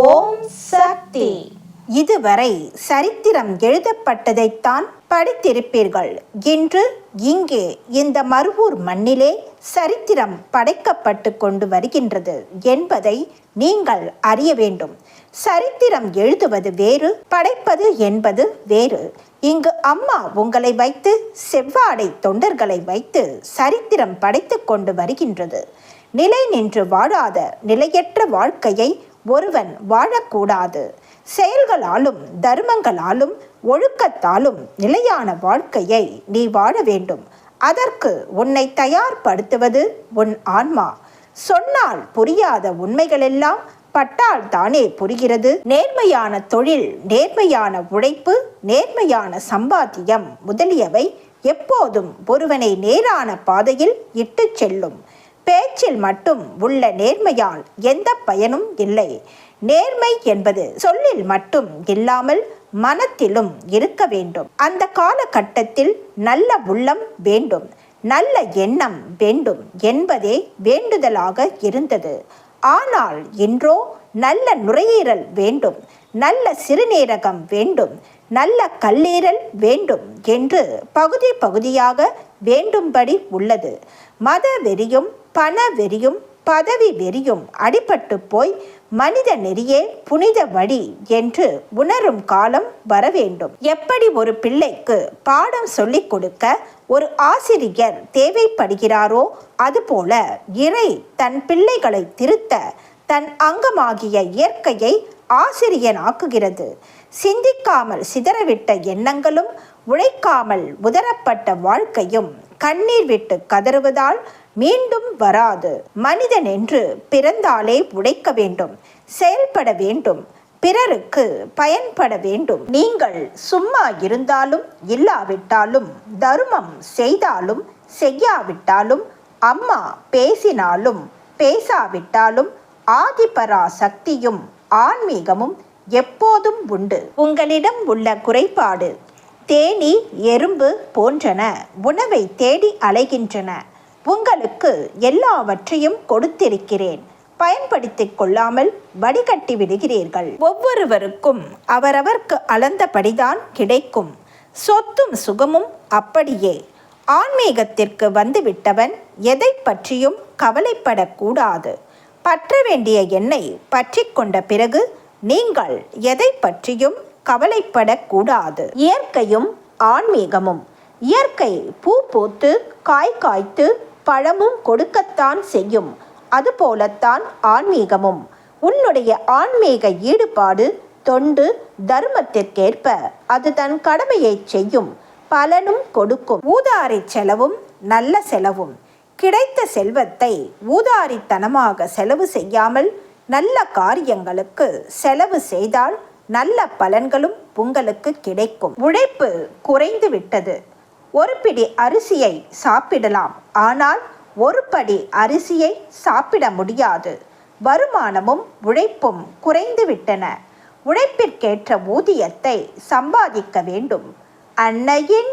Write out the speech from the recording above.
ஓம் சக்தி. இதுவரை சரித்திரம் எழுதப்பட்டதைத்தான் படித்திருப்பீர்கள். இன்று இங்கே இந்த மருவூர் மண்ணிலே சரித்திரம் படைக்கப்பட்டு கொண்டு வருகின்றது என்பதை நீங்கள் அறிய வேண்டும். சரித்திரம் எழுதுவது வேறு படைப்பது என்பது வேறு. இங்கு அம்மா உங்களை வைத்து செவ்வாடை தொண்டர்களை வைத்து சரித்திரம் படைத்து கொண்டு வருகின்றது. நிலை நின்று வாழாத நிலையற்ற வாழ்க்கையை ஒருவன் வாழக்கூடாது. செயல்களாலும் தர்மங்களாலும் ஒழுக்கத்தாலும் நிலையான வாழ்க்கையை நீ வாழ வேண்டும். அதற்கு உன்னை தயார்படுத்துவது உன் ஆன்மா. சொன்னால் புரியாத உண்மைகளெல்லாம் பட்டால் தானே புரிகிறது. நேர்மையான தொழில் நேர்மையான உழைப்பு நேர்மையான சம்பாத்தியம் முதலியவை எப்போதும் ஒருவனை நேரான பாதையில் இட்டுச் செல்லும். பேச்சில் மட்டும் உள்ள நேர்மையால் எந்த பயனும் இல்லை. நேர்மை என்பது சொல்லில் மட்டும் இல்லாமல் மனத்திலும் இருக்க வேண்டும். அந்த காலகட்டத்தில் நல்ல உள்ளம் வேண்டும். நல்ல எண்ணம் வேண்டும் என்பதே வேண்டுதலாக இருந்தது. ஆனால் இன்றோ நல்ல நுரையீரல் வேண்டும். நல்ல சிறுநீரகம் வேண்டும். நல்ல கல்லீரல் வேண்டும் என்று பகுதி பகுதியாக வேண்டும்படி உள்ளது. மத வெறியும் பண வெறியும் பதவி வெறியும் அடிபட்டு போய் மனித நெறியே புனித வழி என்று உணரும் காலம் வர வேண்டும். எப்படி ஒரு பிள்ளைக்கு பாடம் சொல்லிக் கொடுக்க ஒரு ஆசிரியர் தேவைப்படுகிறாரோ அதுபோல இறை தன் பிள்ளைகளை திருத்த தன் அங்கமாகிய இயற்கையை ஆசிரியனாக்குகிறது சிந்திக்காமல் சிதறவிட்ட எண்ணங்களும் உழைக்காமல் உதரப்பட்ட வாழ்க்கையும் கண்ணீர் விட்டு கதறுவதால் மீண்டும் வராது. மனிதன் என்று பிறந்தாலே உழைக்க வேண்டும் செயல்பட வேண்டும் பிறருக்கு பயன்பட வேண்டும். நீங்கள் சும்மா இருந்தாலும் இல்லாவிட்டாலும் தர்மம் செய்தாலும் செய்யாவிட்டாலும் அம்மா பேசினாலும் பேசாவிட்டாலும் ஆதிபரா சக்தியும் ஆன்மீகமும் எப்போதும் உண்டு. உங்களிடம் உள்ள குறைபாடு தேனி எறும்பு போன்றன உணவை தேடி அலைகின்றன. உங்களுக்கு எல்லாவற்றையும் கொடுத்திருக்கிறேன். பயன்படுத்திக் கொள்ளாமல் வடிகட்டி விடுகிறீர்கள். ஒவ்வொருவருக்கும் அவரவர்க்கு அளந்தபடிதான் கிடைக்கும். சொத்தும் சுகமும் அப்படியே. ஆன்மீகத்திற்கு வந்துவிட்டவன் எதை பற்றியும் கவலைப்படக்கூடாது. பற்ற வேண்டிய எண்ணெய் பற்றி கொண்ட பிறகு நீங்கள் எதை பற்றியும் கவலைப்படக்கூடாது. இயற்கையும் ஆன்மீகமும். இயற்கை பூ பூத்து காய் காய்த்து பழமும் கொடுக்கத்தான் செய்யும். அதுபோலத்தான் ஆன்மீகமும். உன்னுடைய ஆன்மீக ஈடுபாடு தொண்டு தர்மத்திற்கேற்ப அது தன் கடமையை செய்யும் பலனும் கொடுக்கும். ஊதாரி செலவும் நல்ல செலவும். கிடைத்த செல்வத்தை ஊதாரித்தனமாக செலவு செய்யாமல் நல்ல காரியங்களுக்கு செலவு செய்தால் நல்ல பலன்களும் உங்களுக்கு கிடைக்கும். உழைப்பு குறைந்து விட்டது. ஒரு பிடி அரிசியை சாப்பிடலாம். ஆனால் ஒரு படி அரிசியை சாப்பிட முடியாது. வருமானமும் உழைப்பும் குறைந்து விட்டன. உழைப்பிற்கேற்ற ஊதியத்தை சம்பாதிக்க வேண்டும். அன்னையின்